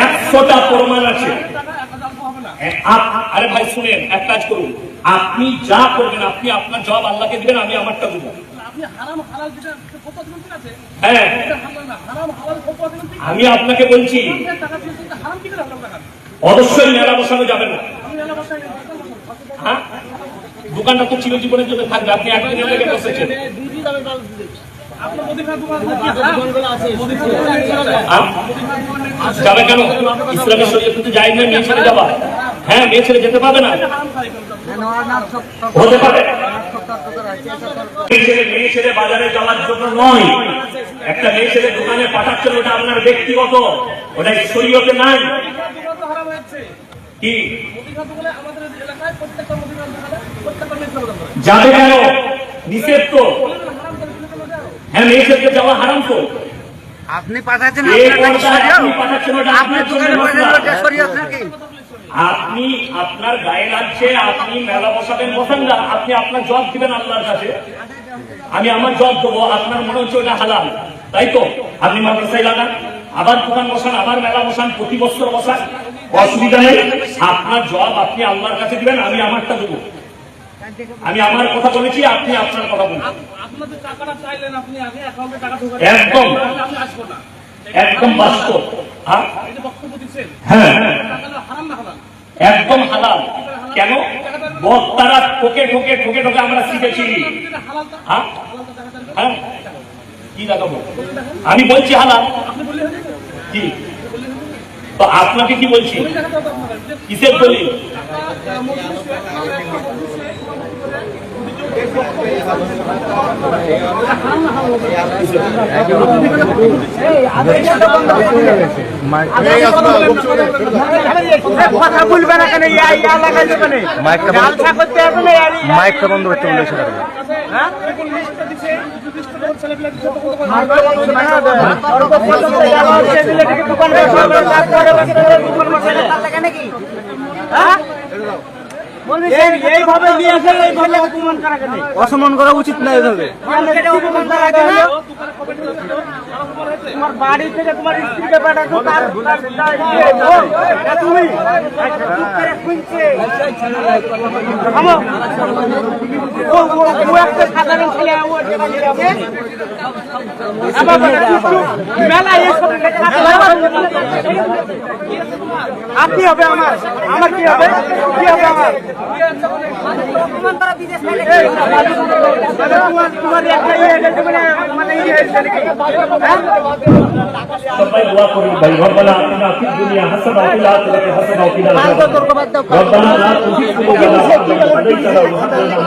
একশোটা প্রমাণ আছে। আরে ভাই শুনেন এক কাজ করুন। আপনি যা করবেন আপনি আপনার জবাব আল্লাহকে দিবেন আমি আমারটা দেবো। হ্যাঁ। আমি আপনাকে বলছি আছে টাকা দিয়ে তো হারাম কি করে হারাম টাকা? অবশ্যই মেলা বসানো যাবে না। হ্যাঁ? দোকানটা তো চিরজীবনের জন্য থাকবে আপনি একদিনের লেগে বসেছেন আপনার যাবে কেন? ইসলামের শরীয়তে তো যাই না মেয়ে ছেড়ে যাবা। হ্যাঁ মেয়ে ছেড়ে যেতে পাবে না। হতে পারে। মেয়ে ছেলে বাজারে যাওয়ার জন্য নয়। একটা মেয়ে ছেলে দোকানে পাঠাচ্ছেন, ওটা আপনার ব্যক্তিগত। ওটা শরীয়তে নাই। কি? যাবে কেন? নিষেধ তো। হ্যাঁ মেয়ে ছেলেকে যাওয়া হারাম তো। আপনি পাঠাচ্ছেন আপনার? আপনি আপনার দোকানে পাঠাচ্ছেন মশলা। ওটা শরীয়ত নাকি আপনি আপনার গায়ে লাগছে আপনি মেলা বসাবেন বসান না। আপনি আপনার জব দিবেন আল্লাহর কাছে। আমি আমার জব দেবো আপনার মনে হচ্ছে ওটা হালাল। তাই তো? আপনি মাদ্রাসায় লাগান আবার দোকান বসান আবার মেলা বসান প্রতি বছর বসান। অসুবিধা নেই। আপনার জব আপনি আল্লাহর কাছে দিবেন আমি আমারটা দেবো। আমি আমার কথা বলেছি আপনি আপনার কথা বলুন। একদম। একদম বাস্তব। হ্যাঁ? একদম হালাল। কেন? বক্তারা ঠোকে ঠোকে ঠোকে ঠোকে আমরা শিখেছি। হ্যাঁ? হ্যাঁ? কি লাগাবো আমি বলছি হালাল। কি? তো আপনাকে কি বলছি কিসের দলিল কথা বলবে না কেন ইয়া ইয়া ইয়া। মাইকটা বন্ধ করতে বলে হ্যাঁ? অসম্মান করা উচিত না এভাবে তোমার বাড়ি থেকে তোমার স্ত্রীকে পাঠাচ্ছো তার ইয়ে, তুমি আচ্ছা। আপনি হবে আমার আমার কি হবে সবাই দোয়া করুন ভাই রব্বানা আতিনা ফিদ দুনিয়া হাসানা ওয়া ফিল আখিরাতি হাসানা ওয়া কিনা আযাবান রব্বানা লা তুযিগ কুলুবানা বা'দা ইয হাদাইতানা ওয়া হাব